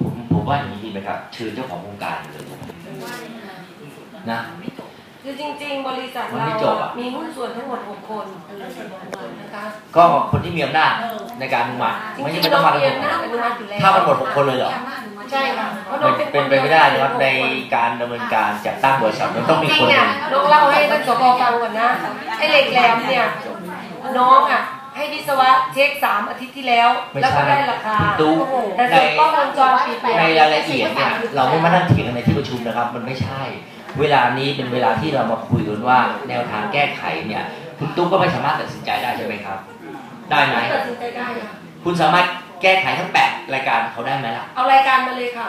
ผมผมว่าอย่างนี้ดีไหมครับเชิญเจ้าของโครงการเลยนะ คือจริง ๆ บริษัทมันเราไม่จบอะ มีหุ้นส่วนทั้งหมด 6 คนนะคะก็คนที่มีอำนาจในการอนุมัติจริงไม่ใช่ๆไม่ต้องมาเราทั้งเรีหยมนดนะอนุมัติอยู่แล้วถ้ามันหมดหกคนเลยเหรอใช่ค่ะเพราะมันเราเป็นไปไม่ได้นะครับในการดำเนินการจัดตั้งบริษัทมันต้องมีจริคนงหนึ่อะงน้องเล่าให้ท่านสกฟังก่อนนะไอ้เหล็กแหลมเนี่ย น้องอะ ให้วิศวะเช็คสามอาทิตย์ที่แล้ว ไม่แล้วใช่ก็ได้ราคาดู แต่ในส่วนกล้องวงจรปิดในรายละเอียดเนี่ยเราไม่มานั่งเถียงกันในที่ประชุมนะครับ มันไม่ใช่ เวลานี้เป็นเวลาที่เรามาคุยกันว่าแนวทางแก้ไขเนี่ย คุณตุ๊กก็ไม่สามารถตัดสินใจได้ใช่ไหมครับ ได้ไหมตัดสินใจได้อะคุณสามารถแก้ไขทั้งแปดรายการเขาได้ไหมล่ะ เอารายการมาเลยค่ะ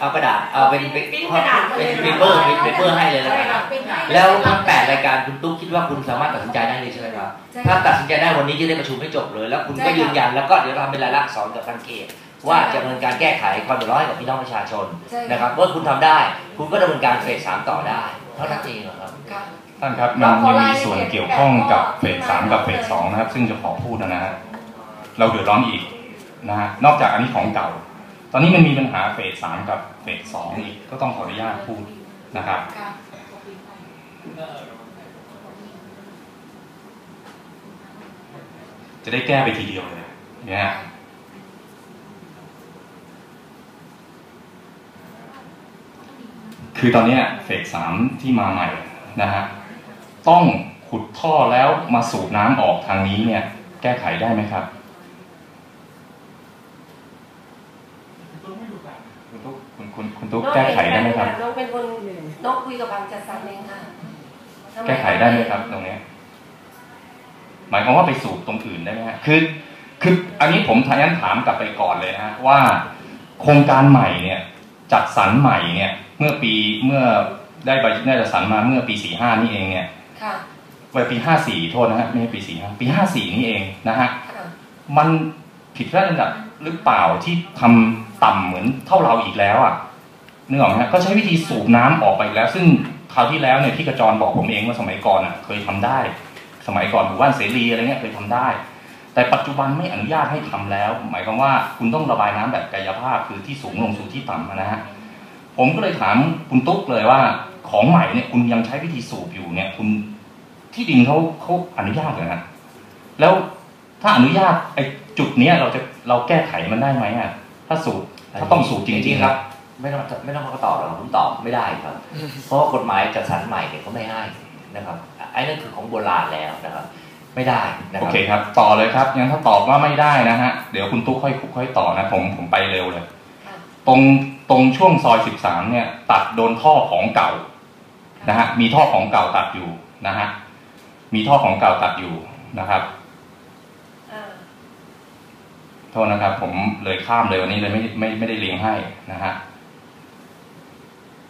เอากระดาษเอาเป็นเป็นปิ้นกระดาษมาเลเป็นยเปเปอร์เป็นเปเปอร์ให้เลยแล้วกันใช่ค่ะแล้วทั้งแปดรายการคุณตุ๊กคิดว่าคุณสามารถตัดสินใจได้เลยใช่ไหมครับใช่ถ้าค่ะตัดสินใจได้วันนี้จะได้ประชุมให้จบเลย แล้วคุณใช่ก็ค่ะยืนยันแล้วก็เดี๋ยวเราทำเป็นรายลักษณ์อักษรกับทางเขตว่าจะดำเนินการแก้ไขความเดือดร้อนให้กับพี่น้องประชาชนใช่ค่ะนะครับเมื่อคุณทำได้ คุณก็ดำเนินการเฟสสามต่อได้เท่านั้นเองเหรอครับค่ะท่านครับมันยังมีส่วนเกี่ยวข้องกับเฟสสามกับเฟสสองนะครับ ซึ่งจะขอพูดนะฮะเราเดือดร้อนอีกนะฮะนอกจากอันนี้ของเก่า ตอนนี้มันมีปัญหาเฟสสามกับเฟสสองอีกก็ต้องขออนุญาตพูดนะครับจะได้แก้ไปทีเดียวเลยเนะฮะคือตอนนี้เฟสสามที่มาใหม่นะฮะต้องขุดท่อแล้วมาสูบน้ำออกทางนี้เนี่ย แก้ไขได้ไหมครับ คุณตุ๊ก คุณคุณคุณตุ๊กแก้ไขได้ไหมครับน้องเป็นคนน้องคุยกับพังจัดสรรเองค่ะทำแก้ไขได้ไหมครับ ตรงเนี้ยหมายความว่าไปสูบตรงอื่นได้ไหมฮะคือคืออันนี้ผมทายันถามกลับไปก่อนเลยนะฮะว่า โครงการใหม่เนี่ย จัดสรรใหม่เนี่ย เมื่อปีเมื่อได้ใบได้จัดสรรมาเมื่อปีสี่ห้านี่เองเนี่ยค่ะไปปีห้าสี่โทษนะฮะไม่ใช่ปีสี่ห้าปีห้าสี่นี่เองนะฮะค่ะมันผิดพลาดระดับหรือเปล่าที่ทำต่ำเหมือนเท่าเราอีกแล้วอะ นึกออกไหมฮะก็ใช้วิธีสูบน้ำออกไปแล้ว ซึ่งคราวที่แล้วเนี่ยพี่กระจรบอกผมเองว่าสมัยก่อนอะเคยทำได้ สมัยก่อนหมู่บ้านเสรีอะไรเงี้ยเคยทำได้ แต่ปัจจุบันไม่อนุญาตให้ทำแล้ว หมายความว่าคุณต้องระบายน้ำแบบกายภาพคือที่สูงลงสู่ที่ต่ำนะฮะผมก็เลยถามคุณตุ๊กเลยว่าของใหม่เนี่ยคุณยังใช้วิธีสูบอยู่เนี่ยคุณที่ดินเขาเขาอนุญาตเหรอฮะแล้วถ้าอนุญาตไอ้จุดเนี้ยเราจะเราแก้ไขมันได้ไหมอะถ้าสูบถ้าต้องสูบจริงๆครับ ไม่ต้องไม่ต้องเขาตอบหรอกผมตอบไม่ได้ครับ เพราะว่ากฎหมายจัดสรรใหม่เนี่ยเขาไม่ให้นะครับไอ้นั่นคือของโบราณแล้วนะครับ ไม่ได้นะคโอรับเคครับ ต่อเลยครับงั้นถ้าตอบว่าไม่ได้นะฮะเดี๋ยวคุณตุ๊กค่อยค่อยต่อนะผมผมไปเร็วเลยค่ะตรงตรงช่วงซอย13เนี่ย ตัดโดนท่อของเก่านะฮะมีท่อของเก่าตัดอยู่นะฮะมีท่อของเก่าตัดอยู่นะครับอ่าโทษนะครับ ผมเลยข้ามเลยวันนี้เลยไม่ไม่ไม่ได้เลียงให้นะฮะ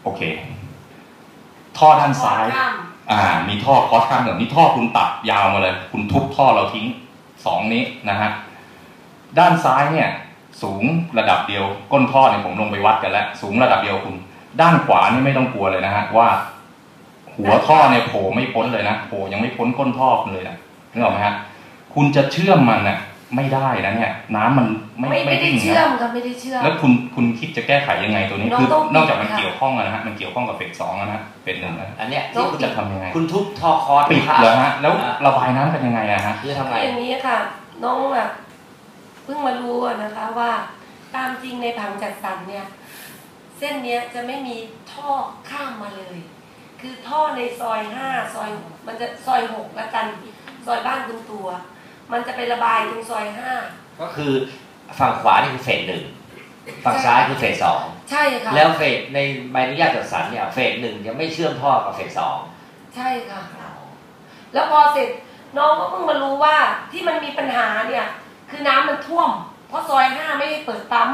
โอเค ท่อด้านซ้ายข้ามอ่า มีท่อคอสข้างเหนือนี่ท่อคุณตัดยาวมาเลย คุณทุบท่อเราทิ้งสองนี้นะฮะด้านซ้ายเนี่ย สูงระดับเดียว ก้นท่อเนี่ยผมลงไปวัดกันแล้ว สูงระดับเดียวคุณ ด้านขวานี่ไม่ต้องกลัวเลยนะฮะว่า หัวท่อเนี่ยโผล่ไม่พ้นเลยนะโผล่ยังไม่พ้นก้นท่อคุณเลยนะนึกออกไหมฮะคุณจะเชื่อมมันน่ะ ไม่ได้นะเนี่ย น้ำมันไม่ไม่ไม่ได้วิ่งเชื่อนะมครับไม่ได้เชื่อมแล้วคุณคุณคิดจะแก้ไขยังไงตัวนี้น้องคือต้องนอกจากมันปิดค่ะเกี่ยวข้องอะนะฮะมันเกี่ยวข้องกับเฟสสองอะนะเฟสหนึ่งนะอันเนี้ยต้ที่องคุณจะจะทำยังไง คุณทุบท่อคอร์สปิดเหรอฮะแล้วระบายน้ำกันยังไงอะฮะคือทำไงอย่างนี้ค่ะ น้องอะเพิ่งมารู้อะนะคะว่าตามจริงในผังจัดสรรเนี่ย เส้นเนี้ยจะไม่มีท่อข้ามมาเลย คือท่อในซอยห้าซอยมันจะซอยหกละกันซอยบ้านคุณตัว มันจะไประบายตรงซอยห้าก็คือฝั่งขวานี่คือเฟสหนึ่งฝั่งซ้ายคือเฟสสองใช่ค่ะแล้วเฟสในใบอนุญาตจัดสรรเนี่ยเฟสหนึ่งยังไม่เชื่อมท่อกับเฟสสองใช่ค่ะ แล้วพอเสร็จน้องก็เพิ่งมารู้ว่าที่มันมีปัญหาเนี่ย คือน้ำมันท่วม เพราะซอยห้าไม่ได้เปิดปั๊ม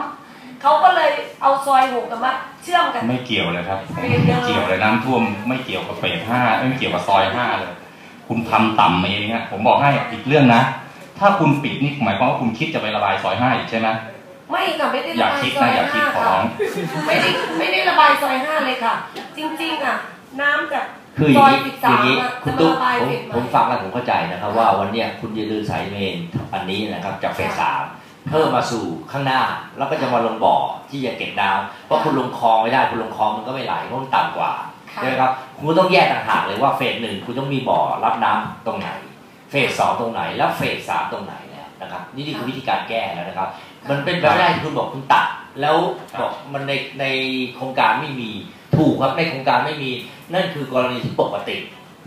เขาก็เลยเอาซอยหกกับมาเชื่อมกัน ไม่เกี่ยวเลยครับไม่ไม่เกี่ยวเกี่ยวเลยน้ำท่วมไม่เกี่ยวกับเฟสห้าไม่เกี่ยวกับซอยห้าเลย คุณทำต่ำมาเองฮะผมบอกให้อีกเรื่องนะ ถ้าคุณปิดนี่หมายความว่าคุณคิดจะไประบายซอยห้าอีกใช่ไหมไม่ค่ะไม่ได้อระย่าบายคิดซอนะยอย่าคิดห้าขอค่ะร้องไม่ได้ไม่ได้ระบายซอยห้าเลยค่ะ จริงๆอะ น้ำจากคืออซย่างอยนี้สิบอสาย่ามงนี้อะคุจะณมาตุ๊กระบายผมเฟสใหม่ผมฟังแล้วผมเข้าใจนะครับ ว่าวันเนี้ยคุณจะลือสายเมนอันนี้นะครับจากเฟสสามเพิ่มมาสู่ข้างหน้า แล้วก็จะมาลงบ่อที่จะเก็บน้ำเพราะคุณลงคลองไม่ได้คุณลงคลองมันก็ไม่ไหลเพราะมันต่ำกว่าค่ะ ใช่ไหมครับคุณต้องแยกต่างหากเลยว่าเฟสหนึ่งคุณต้องมีบ่อรับน้ำตรงไหน เฟสสองตรงไหน แล้วเฟสสามตรงไหนแล้วนะครับ นี่นี่คือวิธีการแก้แล้วนะครับ มันเป็นไปไม่ได้ที่คุณบอกคุณตัด แล้วบอกมันในในโครงการไม่มีถูกครับในโครงการไม่มี นั่นคือกรณีที่ปกติ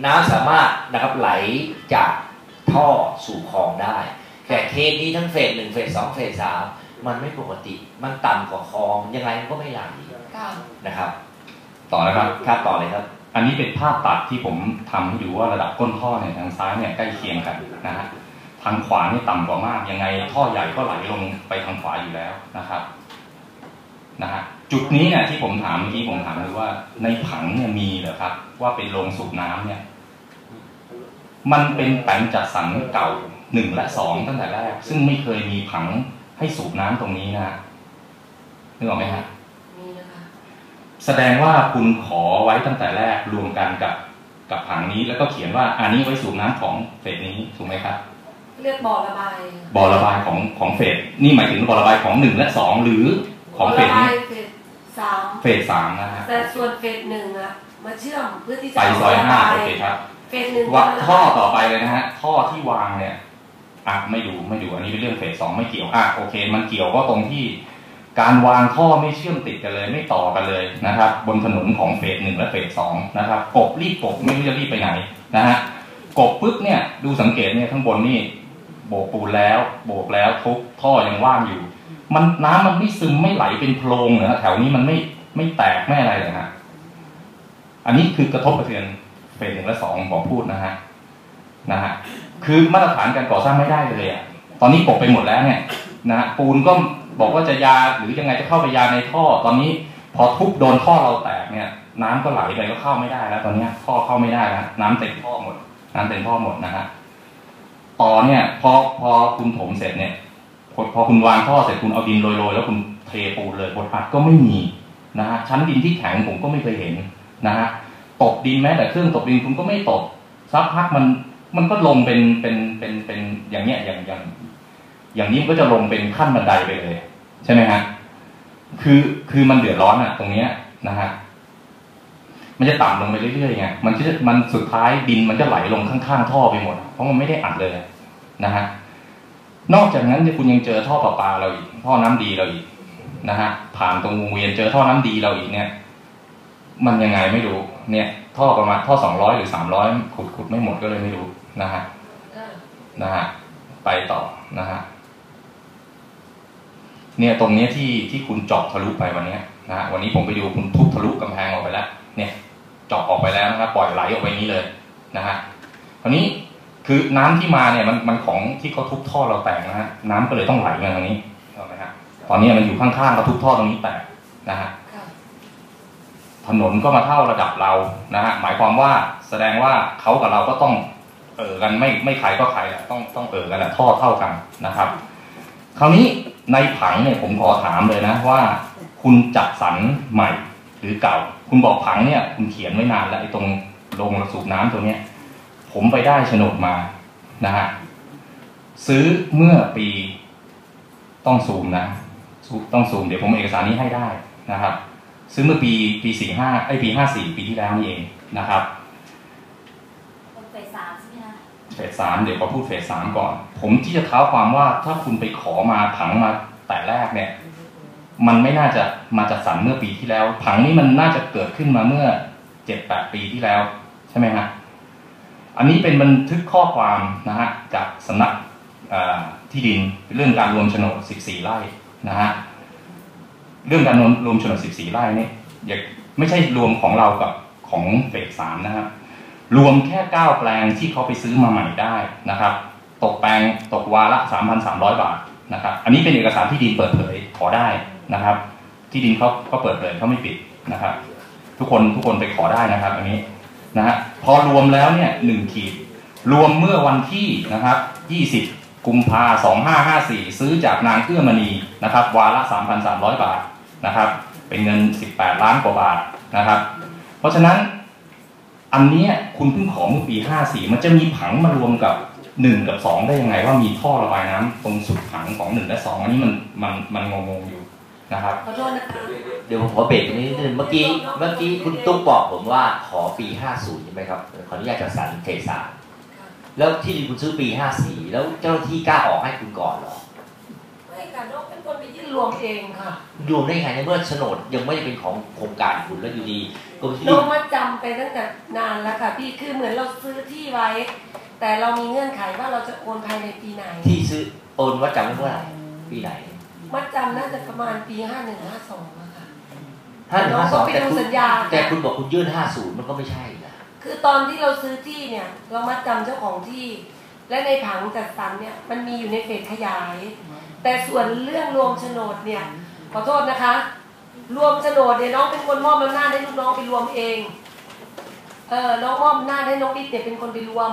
น้ำสามารถนะครับไหลจากท่อสู่คลองได้ แต่เคสนี้ทั้งเฟสหนึ่งเฟสสองเฟสสามมันไม่ปกติ มันต่ำกว่าคลองยังไงมันก็ไม่ไหลค่ะนะครับ ต่อนะครับครับต่อเลยครับ อันนี้เป็นภาพตัดที่ผมทำให้ดูว่าระดับก้นท่อเนี่ยทางซ้ายเนี่ยใกล้เคียงกันนะฮะทางขวานี่ต่ำกว่ามากยังไงท่อใหญ่ก็ไหลลงไปทางขวาอยู่แล้วนะครับนะฮะจุดนี้เนี่ยที่ผมถามเมื่อกี้ผมถามเลยว่าในผังเนี่ยมีเหรอครับ ว่าเป็นโรงสูบน้ำเนี่ย มันเป็นแปลนจัดสรรเก่าหนึ่งและสองตั้งแต่แรก ซึ่งไม่เคยมีผังให้สูบน้ำตรงนี้นะนึกออกไหมฮะ แสดงว่าคุณขอไว้ตั้งแต่แรกรวมกันกับกับผังนี้ แล้วก็เขียนว่าอันนี้ไว้สูบน้ำของเฟสนี้ถูกไหมครับ เรียกบ่อระบายบ่อระบายของของเฟสนี่หมายถึงบ่อระบายของหนึ่งและสองหรือของเฟบ่ระสบานี้ยเฟสสามเฟสสามนะฮะแต่ส่วนเฟสหนึ่งอะมาเชื่อมเพื่อที่จะไปซอยระห้าบายโอเคครับเฟสหนึ่งวัดจะระบายท่อต่อไปเลยนะฮะท่อที่วางเนี่ยอะไม่ดูไม่ดูอันนี้เป็นเรื่องเฟสสองไม่เกี่ยวอะโอเค มันเกี่ยวก็ตรงที่ การวางท่อไม่เชื่อมติดกันเลย ไม่ต่อกันเลยนะครับ บนถนนของเฟสหนึ่งและเฟสสองนะครับ กบรีบกบไม่รู้จะรีบไปไหนนะฮะกบปุ๊บเนี่ยดูสังเกตเนี่ยข้างบนนี่โบกปูนแล้วโบกแล้วทุกท่อยังว่างอยู่ มันน้ำมันไม่ซึมไม่ไหลเป็นโพรงเหรอแถวนี้มันไม่ไม่แตกไม่อะไรเลยฮะอันนี้คือกระทบกระเทือนเฟสหนึ่งและสองผมพูดนะฮะนะฮะคือมาตรฐานการก่อสร้างไม่ได้เลยอะตอนนี้ปกไปหมดแล้วเนี่ยนะฮะปูนก็ บอกว่าจะยาหรือยังไงจะเข้าไปยาในท่อ ตอนนี้พอทุบโดนท่อเราแตกเนี่ย น้ำก็ไหลไปก็เข้าไม่ได้แล้ว ตอนนี้ท่อเข้าไม่ได้แล้วน้ำเต็มท่อหมด น้ำเต็มท่อหมดนะฮะต่อเนี่ย พอพอคุณถมเสร็จเนี่ยพอพอคุณวางท่อเสร็จคุณเอาดินโรยๆแล้วคุณเทปูนเลยบนอัดก็ไม่มีนะฮะชั้นดินที่แข็งผมก็ไม่เคยเห็นนะฮะตกดินแม้แต่เครื่องตกดินคุณก็ไม่ตกสักพักมันมันก็ลงเป็นเป็นเป็นเป็นอย่างเนี้ยอย่างอย่าง อย่างนี้มันก็จะลงเป็นขั้นบันไดไปเลย ใช่ไหมฮะคือคือมันเดือดร้อนอะตรงเนี้ยนะฮะมันจะต่ำลงไปเรื่อยๆไงมันจะมันสุดท้ายดินมันจะไหลลงข้างๆท่อไปหมด เพราะมันไม่ได้อัดเลยนะฮะนอกจากนั้นเนี่ยคุณยังเจอท่อประปาเราอีกท่อน้ำดีเราอีกนะฮะผ่านตรงวงเวียนเจอท่อน้ำดีเราอีกเนี่ย มันยังไงไม่รู้เนี่ย ท่อประมาณท่อสองร้อยหรือสามร้อยขุดขุดไม่หมดก็เลยไม่รู้นะฮะอ่านะฮะไปต่อนะฮะ เนี่ยตรงเนี้ยที่ที่คุณเจาะทะลุไปวันเนี้ยนะฮะวันนี้ผมไปดูคุณทุบทะลุกำแพงออกไปแล้วเนี่ยเจาะออกไปแล้วนะครับปล่อยไหลออกไปนี้เลยนะฮะคราวนี้คือน้ำที่มาเนี่ยมันมันของที่เขาทุบท่อเราแตกนะฮะน้ำก็เลยต้องไหลมาทางนี้ถูกไหมฮะตอนนี้มันอยู่ข้างๆเราทุบท่อตรงนี้แตกนะฮะค่ะถนนก็มาเท่าระดับเรานะฮะหมายความว่าแสดงว่าเขากับเราก็ต้องเออกันไม่ไม่ใครก็ใครแหละต้องต้องเออกันแหละท่อเท่ากันนะครับ คราวนี้ ในผังเนี่ยผมขอถามเลยนะว่า คุณจัดสรรใหม่หรือเก่า คุณบอกผังเนี่ย คุณเขียนไว้นานแล้วไอ้ตรงโรงสูบน้ำตัวเนี้ย ผมไปได้โฉนดมานะฮะซื้อเมื่อปีต้องซูมนะซูต้องซูมเดี๋ยวผมเอาเอกสารนี้ให้ได้นะครับ ซื้อเมื่อปีปีสี่ห้าไอยปีห้าสี่ปีที่แล้วนี่เองนะครับ คนเฟสสามใช่ไหมคะ เฟสสามเดี๋ยวขอพูดเฟสสามก่อน ผมที่จะเท้าความว่าถ้าคุณไปขอมาผังมาแต่แรกเนี่ย มันไม่น่าจะมาจัดสรรเมื่อปีที่แล้ว ผังนี้มันน่าจะเกิดขึ้นมาเมื่อเจ็ดแปดปีที่แล้ว ใช่ไหมฮะอันนี้เป็นบันทึกข้อความนะฮะจากสำนักที่ดินเรื่องการรวมโฉนด 14 ไร่นะฮะเรื่องการรวมรวมโฉนด 14 ไร่เนี่ยอย่าไม่ใช่รวมของเรากับของเฟสสามนะครับ รวมแค่ 9 แปลงที่เขาไปซื้อมาใหม่ได้นะครับ ตกแปลงตกวาละ 3,300 บาทนะครับ อันนี้เป็นเอกสารที่ดินเปิดเผยขอได้นะครับ ที่ดินเขาเขาเปิดเผยเขาไม่ปิดนะครับ ทุกคนทุกคนไปขอได้นะครับ อันนี้นะฮะพอรวมแล้วเนี่ยหนึ่งขีด รวมเมื่อวันที่นะครับ 20 กุมภา2554 ซื้อจากนางเอื้อมณีนะครับ วาละ 3,300 บาทนะครับ เป็นเงิน 18 ล้านกว่าบาทนะครับ เพราะฉะนั้น อันเนี้ยคุณเพิ่งขอเมื่อปี54มันจะมีผังมารวมกับหนึ่งกับสองได้ยังไง ว่ามีท่อระบายน้ำตรงสุดถังของหนึ่งและสองอันนี้มันมันมันงงๆอยู่นะครับขอโทษนะคะเดี๋ยวผมขอเบรกตรงนี้นิดนึงเมื่อกี้เมื่อกี้คุณตุ๊กบอกผมว่าขอปี50ใช่ไหมครับขออนุญาตจัดสรรเฟสสามแล้วที่ดินคุณซื้อปี54แล้วเจ้าหน้าที่กล้าออกให้คุณก่อนเหรอ วมเองค่ะรวมได้ไงในเมื่อโฉนดยังไม่ได้เป็นของโครงการคุณแล้วอยู่ดีกรมที่ดิน้อนงมาจำไปตั้งแต่นานแล้วค่ะพี่คือเหมือนเราซื้อที่ไว้ แต่เรามีเงื่อนไขว่าเราจะโอนภายในปีไหนที่ซื้อโอนว่าจำไว้เมื่อไหร่ปีไหนมัดจำน่าจะประมาณปีห้าหนึ่งห้าสองอะค่ะ ห้าหนึ่งน้องห้าสก็องไปแต่ดูคุณสัญญา แต่คุณบอกคุณยื่น50มันก็ไม่ใช่นะคือตอนที่เราซื้อที่เนี่ย เรามัดจำเจ้าของที่ และในผังจัดสรรเนี่ยมันมีอยู่ในเฟสขยาย แต่ส่วนเรื่องรวมโฉนดเนี่ยขอโทษนะคะ รวมโฉนดเนี่ยน้องเป็นคนมอบอำนาจให้ลูกน้องไปรวมเองเออน้องมอบอำนาจให้น้องบิ๊กเนี่ยเป็นคนไปรวม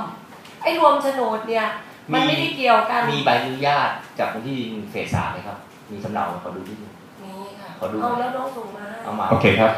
ไอ้รวมโฉนดเนี่ย มันไม่ได้เกี่ยวกันมีใบอนุญาตจากคนที่ดินเฟสสามไหมครับ มีสำเนาขอดูนิดนึงนี่ค่ะขอดูเอาแล้วน้องส่งมาให้เอามาโอเคครับ